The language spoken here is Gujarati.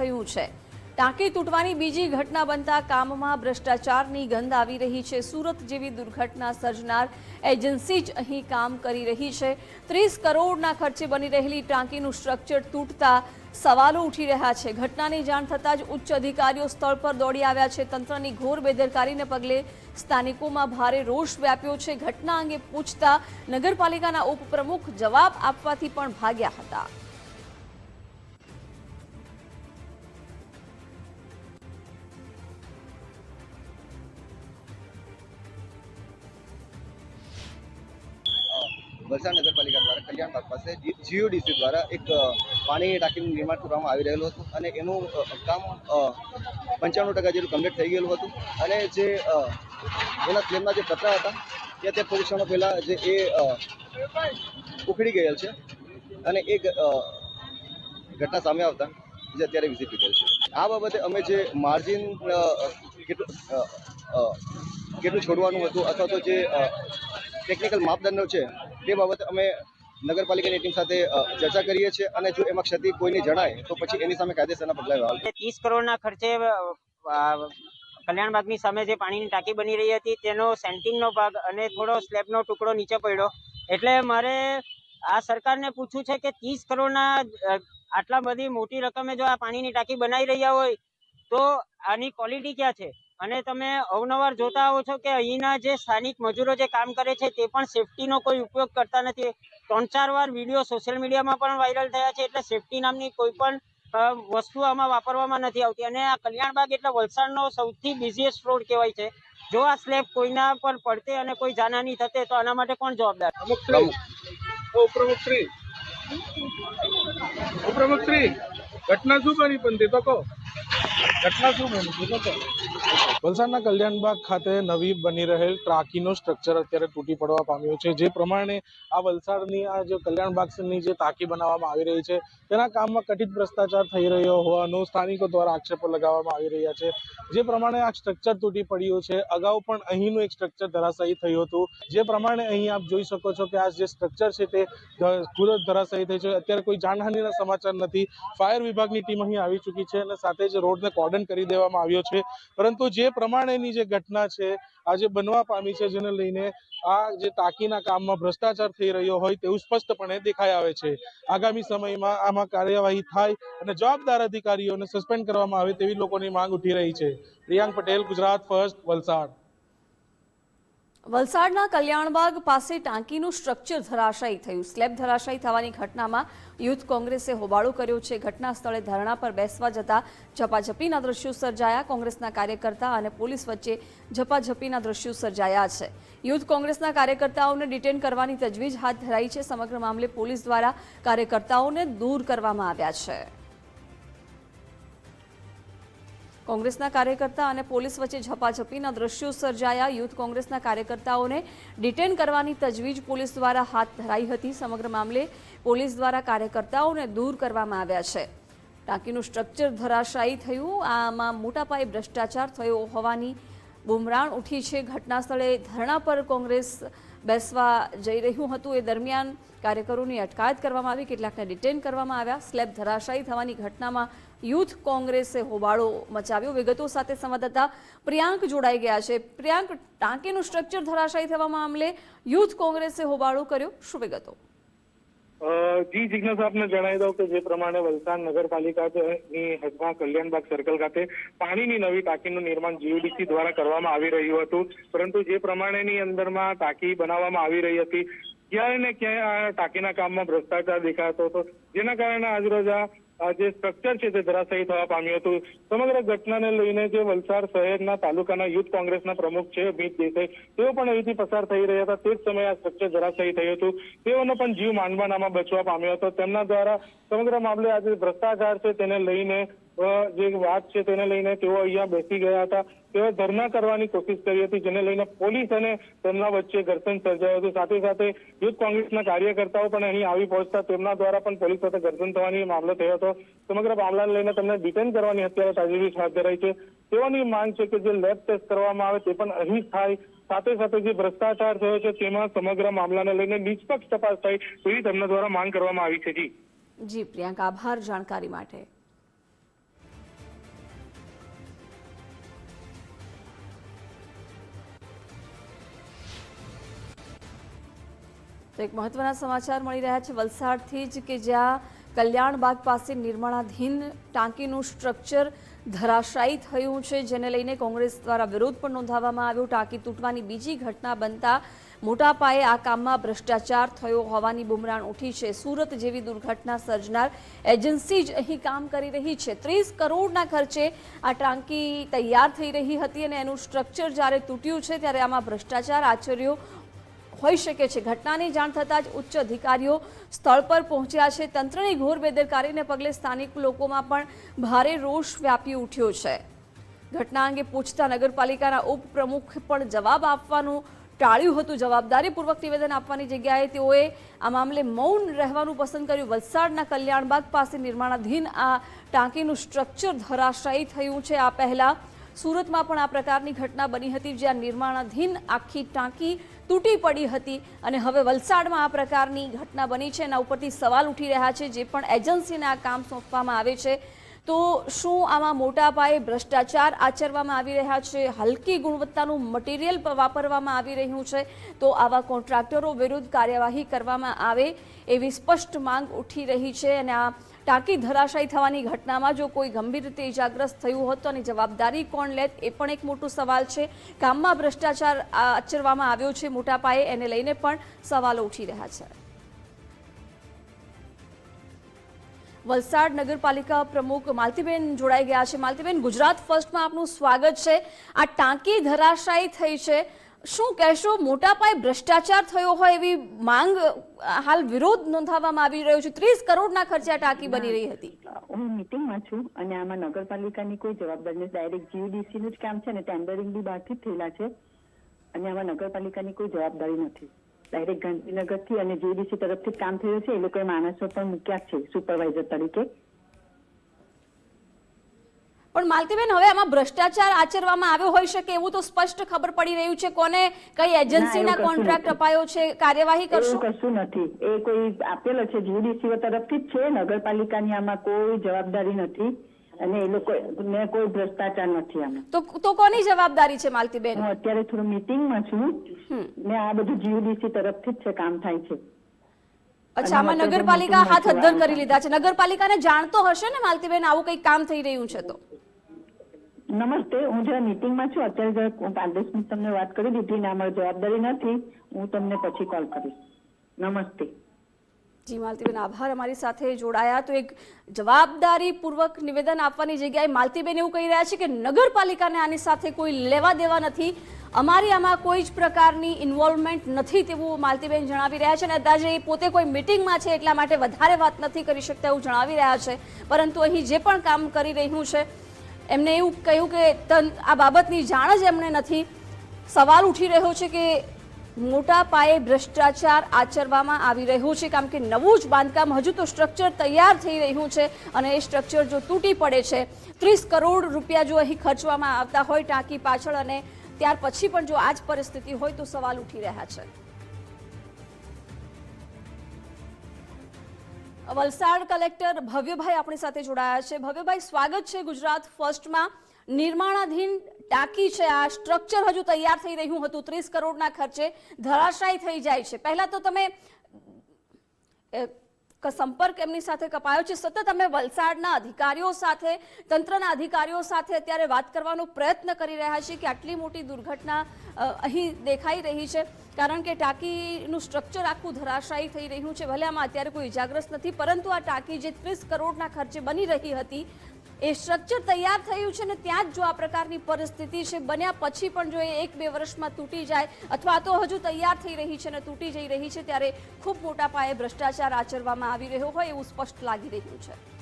થયું છે. ટાંકી તૂટવાની બીજી ઘટના બનતા કામમાં ભ્રષ્ટાચારની ગંધ આવી રહી છે. સુરત જેવી દુર્ઘટના સર્જનાર એજન્સી જ અહીં કામ કરી રહી છે. ત્રીસ કરોડના ખર્ચે બની રહેલી ટાંકીનું સ્ટ્રક્ચર તૂટતા સવાલો ઉઠી રહ્યા છે. ઘટનાની જાણ થતાં જ ઉચ્ચ અધિકારીઓ સ્થળ પર દોડી આવ્યા છે. તંત્રની ઘોર બેદરકારીને પગલે સ્થાનિકોમાં ભારે રોષ વ્યાપ્યો છે. ઘટના અંગે પૂછતા નગરપાલિકાના ઉપપ્રમુખ જવાબ આપવાથી પણ ભાગ્યા હતા. વલસાડ નગરપાલિકા દ્વારા કલ્યાણ બાગ પાસે જીઓડીસી દ્વારા એક પાણી ટાંકીનું નિર્માણ કરવામાં આવી રહેલું હતું અને એનું કામ પંચાણું ટકા જેટલું કમ્પ્લીટ થઈ ગયેલું હતું. અને જે એના સ્લેબના જે પતરા હતા, ત્યાં તે થોડી ક્ષણો પહેલાં જે એ ઉખડી ગયેલ છે અને એ ઘટના સામે આવતા જે અત્યારે વિઝિટ લીધેલ છે. આ બાબતે અમે જે માર્જિન કેટલું કેટલું છોડવાનું હતું અથવા તો જે ટેકનિકલ માપદંડો છે તે બાબતે અમે નગરપાલિકાની ટીમ સાથે ચર્ચા કરીએ છીએ અને જો એમાં ક્ષતિ કોઈને જણાય તો પછી એની સામે કાયદેસરના પગલાં લેવા ત્રીસ કરોડના ખર્ચે કલ્યાણબાગની સામે જે પાણીની ટાંકી બની રહી હતી તેનો સેન્ટિંગનો ભાગ અને થોડો સ્લેબનો ટુકડો નીચે પડ્યો. એટલે મારે આ સરકારને પૂછવું છે કે ત્રીસ કરોડના આટલા બધી મોટી રકમે જો આ પાણીની ટાંકી બનાવી રહ્યા હોય તો આની ક્વોલિટી ક્યાં છે? અને તમે અવનવાર જોતા આવો છો કે અહીંના જે સ્થાનિક મજૂરો જે કામ કરે છે તે પણ સેફટીનો કોઈ ઉપયોગ કરતા નથી. ત્રણ ચાર વાર વીડિયો સોશિયલ મીડિયામાં પણ વાયરલ થયા છે એટલે સેફટી નામની કોઈ પણ વસ્તુ આમાં વાપરવામાં નથી આવતી. અને આ કલ્યાણબાગ એટલે વલસાડનો સૌથી બિઝીએસ્ટ રોડ કહેવાય છે. જો આ સ્લેબ કોઈના પર પડતે અને કોઈ જાનહાની થતે તો આના માટે કોણ જવાબદાર? પ્રમુખ શ્રી ઓ પ્રમુખ શ્રી ઓ શ્રી ઘટના શું બની પણ તે તો કહો. ઘટના શું બની? વલસાડના કલ્યાણબાગ ખાતે નવી બની રહેલ ટાંકીનો સ્ટ્રક્ચર અત્યારે તૂટી પડવા પામ્યો છે. જે પ્રમાણે આ વલસાડની આ જે કલ્યાણબાગની જે ટાંકી બનાવવામાં આવી રહી છે, તેના કામમાં કઠિત ભ્રષ્ટાચાર થઈ રહ્યો હોવાનો સ્થાનિકો દ્વારા આક્ષેપો લગાવવામાં આવી રહ્યા છે. જે પ્રમાણે આ સ્ટ્રક્ચર તૂટી પડ્યું છે, અગાઉ પણ અહીંનું એક સ્ટ્રક્ચર ધરાશાયી થયું હતું. જે પ્રમાણે અહીં આપ જોઈ શકો છો કે આ જે સ્ટ્રક્ચર છે તે જ ધરાશાયી થઈ છે. અત્યારે કોઈ જાનહાનિના સમાચાર નથી. ફાયર વિભાગની ટીમ અહીં આવી ચૂકી છે અને સાથે જ રોડને કોર્ડન કરી દેવામાં આવ્યો છે. પરંતુ જે પ્રમાણેની જે ઘટના છે આજે બનવા પામી છે જેને લઈને આ જે ટાંકીના કામમાં ભ્રષ્ટાચાર થઈ રહ્યો હોય તેવું સ્પષ્ટપણે દેખાઈ આવે છે. આગામી સમયમાં આમાં કાર્યવાહી થાય અને જવાબદાર અધિકારીઓને સસ્પેન્ડ કરવામાં આવે તેવી લોકોની માંગ ઉઠી રહી છે. પ્રિયાંક પટેલ, ગુજરાત ફર્સ્ટ, વલસાડ. વલસાડના કલ્યાણબાગ પાસે ટાંકીનું સ્ટ્રક્ચર ધરાશાયી થયું. સ્લેબ ધરાશાયી થવાની ઘટનામાં યુથ કોંગ્રેસે હોબાળો કર્યો છે. ઘટના સ્થળે ધરણા પર બેસવા જતા ઝપાઝપીના દ્રશ્યો સર્જાયા. કોંગ્રેસના કાર્યકર્તા અને પોલીસ વચ્ચે ઝપાઝપીના દ્રશ્યો સર્જાયા છે. યુથ કોંગ્રેસના કાર્યકર્તાઓને ડિટેન કરવાની તજવીજ હાથ ધરાઈ છે. સમગ્ર મામલે પોલીસ દ્વારા કાર્યકર્તાઓને દૂર કરવામાં આવ્યા છે. કોંગ્રેસના કાર્યકર્તા અને પોલીસ વચ્ચે ઝપાઝપીના દ્રશ્યો સર્જાયા. યુથ કોંગ્રેસના કાર્યકર્તાઓને ડિટેન કરવાની તજવીજ પોલીસ દ્વારા હાથ ધરાઈ હતી. સમગ્ર મામલે પોલીસ દ્વારા કાર્યકર્તાઓને દૂર કરવામાં આવ્યા છે. ટાંકીનું સ્ટ્રક્ચર ધરાશાયી થયું. આમાં મોટા પાયે ભ્રષ્ટાચાર થયો હોવાની બુમરાણ ઉઠી છે. ઘટના સ્થળે ધરણા પર કોંગ્રેસ બેસવા જઈ રહ્યું હતું. એ દરમિયાન કાર્યકરોની અટકાયત કરવામાં આવી. કેટલાકને ડિટેન કરવામાં આવ્યા. સ્લેબ ધરાશાયી થવાની ઘટનામાં યુથ કોંગ્રેસે હોબાળો મચાવ્યો. વિગતો સાથે સંવાદદાતા પ્રિયાંક જોડાઈ ગયા છે. પ્રિયાંક, ટાંકીનું સ્ટ્રક્ચર ધરાશાયી થવા મામલે યુથ કોંગ્રેસે હોબાળો કર્યો. શું વિગતો? જી, જિજ્ઞાસ, આપને જણાવી દઉં કે જે પ્રમાણે વલસાડ નગરપાલિકાની હદમાં કલ્યાણબાગ સર્કલ ખાતે પાણીની નવી ટાંકીનું નિર્માણ જીયુડીસી દ્વારા કરવામાં આવી રહ્યું હતું. પરંતુ જે પ્રમાણેની અંદરમાં ટાંકી બનાવવામાં આવી રહી હતી, ક્યાંય ને ક્યાંય આ ટાંકીના કામમાં ભ્રષ્ટાચાર દેખાતો હતો. જેના કારણે આજરોજ આ જે સ્ટ્રક્ચર છે તે ધરાશાયી થવા પામ્યું હતું. સમગ્ર ઘટનાને લઈને જે વલસાડ શહેરના તાલુકાના યુથ કોંગ્રેસના પ્રમુખ છે અમિત દેસાઈ, તેઓ પણ અહીંથી પસાર થઈ રહ્યા હતા. તે જ સમયે આ સ્ટ્રક્ચર ધરાશાયી થયું હતું. તેઓનો પણ જીવ માંડવાનામાં બચવા પામ્યો હતો. તેમના દ્વારા સમગ્ર મામલે આજે ભ્રષ્ટાચાર છે તેને લઈને જે વાત છે તેને લઈને તેઓ અહીંયા બેસી ગયા હતા. તેઓએ ધરના કરવાની કોશિશ કરી હતી, જેને લઈને પોલીસ અને તેમના વચ્ચે ઘર્ષણ સર્જાયું હતું. સાથે સાથે યુથ કોંગ્રેસના કાર્યકર્તાઓ પણ અહીં આવી પહોંચતા તેમના દ્વારા પણ પોલીસ સાથે ઘર્ષણ થવાની મામલો થયો હતો. સમગ્ર મામલાને લઈને તેમને ડિટેન કરવાની અત્યારે તાજેવી હાથ ધરાઈ છે. તેઓની માંગ છે કે જે લેબ ટેસ્ટ કરવામાં આવે તે પણ અહીં થાય. સાથે સાથે જે ભ્રષ્ટાચાર થયો છે તેમાં સમગ્ર મામલાને લઈને નિષ્પક્ષ તપાસ થાય તેવી તેમના દ્વારા માંગ કરવામાં આવી છે. જી. જી, પ્રિયાંક, આભાર. જાણકારી માટે. તો એક મહત્વના સમાચાર મળી રહ્યા છે. વલસાડથી જ કે જ્યાં કલ્યાણબાગ પાસે નિર્માણાધીન ટાંકીનું સ્ટ્રક્ચર ધરાશાયી થયું છે, જેને લઈને કોંગ્રેસ દ્વારા વિરોધ પણ નોંધાવવામાં આવ્યો. ટાંકી તૂટવાની બીજી ઘટના બનતા મોટા પાયે આ કામમાં ભ્રષ્ટાચાર થયો હોવાની બુમરાણ ઉઠી છે. સુરત જેવી દુર્ઘટના સર્જનાર એજન્સી જ અહીં કામ કરી રહી છે. ત્રીસ કરોડના ખર્ચે આ ટાંકી તૈયાર થઈ રહી હતી અને એનું સ્ટ્રક્ચર જ્યારે તૂટ્યું છે, ત્યારે આમાં ભ્રષ્ટાચાર આચર્યો હોઈ શકે છે. ઘટનાની જાણ થતાં જ ઉચ્ચ અધિકારીઓ સ્થળ પર પહોંચ્યા છે. તંત્રની ઘોર બેદરકારીને પગલે સ્થાનિક લોકોમાં પણ ભારે રોષ વ્યાપી ઉઠ્યો છે. ઘટના અંગે પૂછતા નગરપાલિકાના ઉપપ્રમુખ પણ જવાબ આપવાનું ટાળ્યું હતું. જવાબદારીપૂર્વક નિવેદન આપવાની જગ્યાએ તેઓએ આ મામલે મૌન રહેવાનું પસંદ કર્યું. વલસાડના કલ્યાણબાગ પાસે નિર્માણાધીન આ ટાંકીનું સ્ટ્રક્ચર ધરાશાયી થયું છે. આ પહેલાં સુરતમાં પણ આ પ્રકારની ઘટના બની હતી, જ્યાં નિર્માણાધીન આખી ટાંકી તૂટી પડી હતી અને હવે વલસાડમાં આ પ્રકારની ઘટના બની છે એના ઉપરથી સવાલ ઉઠી રહ્યા છે જે પણ એજન્સીને આ કામ સોંપવામાં આવે છે. તો શું આમાં મોટા પાયે ભ્રષ્ટાચાર આચરવામાં આવી રહ્યા છે? હલકી ગુણવત્તાનું મટીરિયલ વાપરવામાં આવી રહ્યું છે. તો આવા કોન્ટ્રાક્ટરો વિરુદ્ધ કાર્યવાહી કરવામાં આવે એવી સ્પષ્ટ માંગ ઉઠી રહી છે અને આ ટાંકી ધરાશાયી થવાની ઘટનામાં જો કોઈ ગંભીર રીતે ઇજાગ્રસ્ત થયું હોત તો આની જવાબદારી કોણ લેત એ પણ એક મોટો સવાલ છે. કામમાં ભ્રષ્ટાચાર આચરવામાં આવ્યો છે. મોટા પાયે એને લઈને પણ સવાલો ઉઠી રહ્યા છે. વલસાડ નગરપાલિકા પ્રમુખ માલતીબેન જોડાઈ ગયા છે. માલતીબેન, ગુજરાત ફર્સ્ટમાં આપનું સ્વાગત છે. આ ટાંકી ધરાશાયી થઈ છે. શું કહેશો? મોટા પાયે ભ્રષ્ટાચાર થયો હોય એવી માંગ હાલ વિરોધ નોંધાવવામાં આવી રહ્યો છે. ત્રીસ કરોડના ખર્ચે ટાંકી બની રહી હતી. હું મીટિંગમાં છું અને આમાં નગરપાલિકાની કોઈ જવાબદારી નથી. ડાયરેક્ટ જીયુડીસી નું જ કામ છે ને ટેન્ડરિંગ બી બહારથી થયેલા છે. અને આમાં નગરપાલિકાની કોઈ જવાબદારી નથી. ડાયરેક્ટ ગાંધીનગરથી અને જીયુડીસી તરફથી કામ થયું છે. એ લોકોએ માણસો પણ મૂક્યા છે સુપરવાઇઝર તરીકે. પણ માલતીબેન હવે આમાં ભ્રષ્ટાચાર આચરવામાં આવ્યો હોઈ શકે એવું તો સ્પષ્ટ ખબર પડી રહ્યું છે. કોને કઈ એજન્સીના કોન્ટ્રાક્ટ અપાયો છે કાર્યવાહી કરશો? કશું નથી. એ કોઈ આપેલો છે જીડીસીઓ તરફથી જ છે. નગરપાલિકાની આમાં કોઈ જવાબદારી નથી અને એ લોકો ને કોઈ ભ્રષ્ટાચાર નથી આમાં. તો તો કોની જવાબદારી છે માલતીબેન? હું અત્યારે થોડું મીટિંગમાં છું. મેં ને આ બધું જીયુડીસી તરફથી જ છે કામ થાય છે. અચ્છા આમાં નગરપાલિકા હાથ અદ્ધર કરી લીધા છે. નગરપાલિકાને જાણતો હશે ને માલતીબેન આવું કંઈક કામ થઈ રહ્યું છે તો? નમસ્તે, હું જરા મીટિંગમાં છું. અત્યારે જરા હું તમને વાત કરી દીધી ના અમારી જવાબદારી નથી. હું તમને પછી કોલ કરીશ. નમસ્તે. જી, માલતીબેન, આભાર અમારી સાથે જોડાયા. તો એક જવાબદારીપૂર્વક નિવેદન આપવાની જગ્યાએ માલતીબેન એવું કહી રહ્યા છે કે નગરપાલિકાને આની સાથે કોઈ લેવા દેવા નથી. અમારી આમાં કોઈ જ પ્રકારની ઇન્વોલ્વમેન્ટ નથી તેવું માલતીબેન જણાવી રહ્યા છે અને આજે એ પોતે કોઈ મિટિંગમાં છે એટલા માટે વધારે વાત નથી કરી શકતા એવું જણાવી રહ્યા છે. પરંતુ અહીં જે પણ કામ કરી રહ્યું છે એમને એવું કહ્યું કે તન આ બાબતની જાણ જ એમને નથી. સવાલ ઉઠી રહ્યો છે કે મોટા પાયે ભ્રષ્ટાચાર આચરવામાં આવી રહ્યો છે કારણ કે નવું જ બાંધકામ હજુ તો સ્ટ્રક્ચર તૈયાર થઈ રહ્યું છે અને એ સ્ટ્રક્ચર જો તૂટી પડે છે, ત્રીસ કરોડ રૂપિયા જો અહીં ખર્ચવામાં આવતા હોય ટાંકી પાછળ અને ત્યાર પછી પણ જો આ જ પરિસ્થિતિ હોય તો સવાલ ઉઠી રહ્યા છે. વલસાડ કલેક્ટર ભવ્યભાઈ આપણી સાથે જોડાયા છે. ભવ્યભાઈ, સ્વાગત છે ગુજરાત ફર્સ્ટમાં. નિર્માણાધીન ટાંકી છે આ. સ્ટ્રક્ચર હજુ તૈયાર થઈ રહ્યું હતું. ત્રીસ કરોડના ખર્ચે ધરાશાયી થઈ જાય છે. પહેલા તો તમે સંપર્ક એમની સાથે કપાયો છે. સતત અમે વલસાડના અધિકારીઓ સાથે, તંત્રના અધિકારીઓ સાથે અત્યારે વાત કરવાનો પ્રયત્ન કરી રહ્યા છીએ કે આટલી મોટી દુર્ઘટના અહીં દેખાઈ રહી છે. કારણ કે ટાંકીનું સ્ટ્રક્ચર આખું ધરાશાયી થઈ રહ્યું છે. ભલે આમાં અત્યારે કોઈ ઇજાગ્રસ્ત નથી, પરંતુ આ ટાંકી જે ત્રીસ કરોડના ખર્ચે બની રહી હતી, એ સ્ટ્રક્ચર તૈયાર થયું છે ને ત્યાં જ જો આ પ્રકારની પરિસ્થિતિ છે, બન્યા પછી પણ જો એ એક બે વર્ષમાં તૂટી જાય અથવા તો હજુ તૈયાર થઈ રહી છે ને તૂટી જઈ રહી છે, ત્યારે ખૂબ મોટા પાયે ભ્રષ્ટાચાર આચરવામાં આવી રહ્યો હોય એવું સ્પષ્ટ લાગી રહ્યું છે.